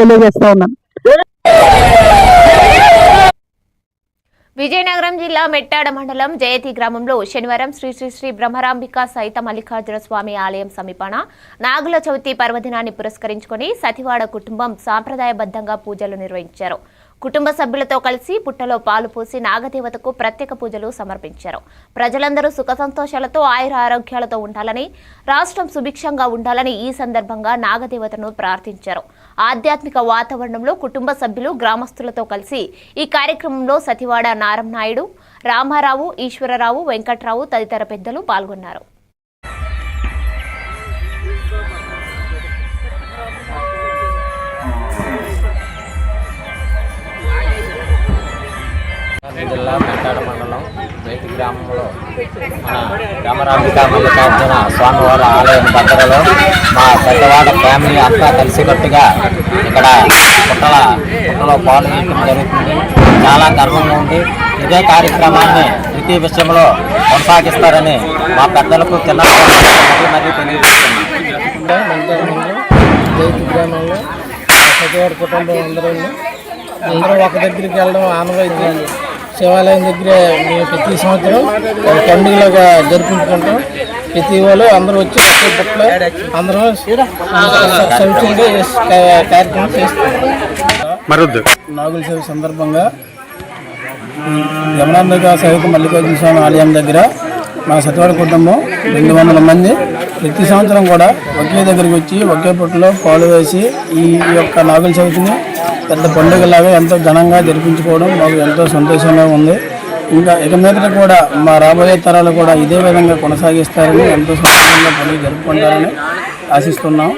తెలియజేస్తా ఉన్నాను విజయనగరం జిల్లా మెట్టాడ మండలం జయతి గ్రామంలో శనివారం శ్రీ శ్రీ శ్రీ బ్రహ్మరాంబిక సైత మల్లికార్జున స్వామి ఆలయం సమీపాన నాగుల చవితి పర్వదినాన్ని పురస్కరించుకొని సతివాడ కుటుంబం సాంప్రదాయబద్ధంగా పూజలు నిర్వహించారు. కుటుంబ సభ్యులతో కలిసి పుట్టలో పాలు పోసి నాగదేవతకు ప్రత్యేక పూజలు సమర్పించారు. ప్రజలందరూ సుఖ సంతోషాలతో ఆయుర ఆరోగ్యాలతో ఉండాలని రాష్ట్రం సుభిక్షంగా ఉండాలని ఈ సందర్భంగా నాగదేవతను ప్రార్థించారు. ఆధ్యాత్మిక వాతావరణంలో కుటుంబ సభ్యులు గ్రామస్తులతో కలిసి ఈ కార్యక్రమంలో సతివాడ నారం నాయుడు రామారావు ఈశ్వరరావు వెంకట్రావు తదితర పెద్దలు పాల్గొన్నారు. గ్రామంలో మన రామరాంబిక మల్లికార్జున స్వామివారి ఆలయం దగ్గరలో మా పెద్దవాడ ఫ్యామిలీ అంతా కలిసికట్టుగా ఇక్కడ పుట్టల పుట్టలో పాల్గొనడం జరుగుతుంది. చాలా గర్వంగా ఉంది. ఇదే కార్యక్రమాన్ని ప్రతి విషయంలో కొనసాగిస్తారని మా పెద్దలకు చిన్న మరీ తెలియజేస్తున్నాం. గ్రామంలో సత్యవారి కుటుంబం అందరూ అందరూ ఒక దగ్గరికి వెళ్ళడం ఆనవాయితీ శివాలయం దగ్గర మేము ప్రతి సంవత్సరం పండుగలాగా జరుపుకుంటాం ప్రతి వాళ్ళు అందరూ వచ్చి బుట్టలో అందరం కార్యక్రమం చేస్తాం మరొద్దు నాగుల సేవ సందర్భంగా యమునాంబిక సహిత మల్లికార్జున స్వామి ఆలయం దగ్గర మా సత్యవాడ కుటుంబం రెండు వందల మంది ప్రతి సంవత్సరం కూడా ఒకే దగ్గరికి వచ్చి ఒకే పుట్టలో పాలు వేసి ఈ యొక్క నాగుల చవితిని పెద్ద పండుగలాగా ఎంతో ఘనంగా జరిపించుకోవడం మాకు ఎంతో సంతోషంగా ఉంది. ఇంకా ఇక మీదట కూడా మా రాబోయే తరాలు కూడా ఇదే విధంగా కొనసాగిస్తారని ఎంతో సంతోషంగా పండుగ జరుపుకుంటారని ఆశిస్తున్నాం.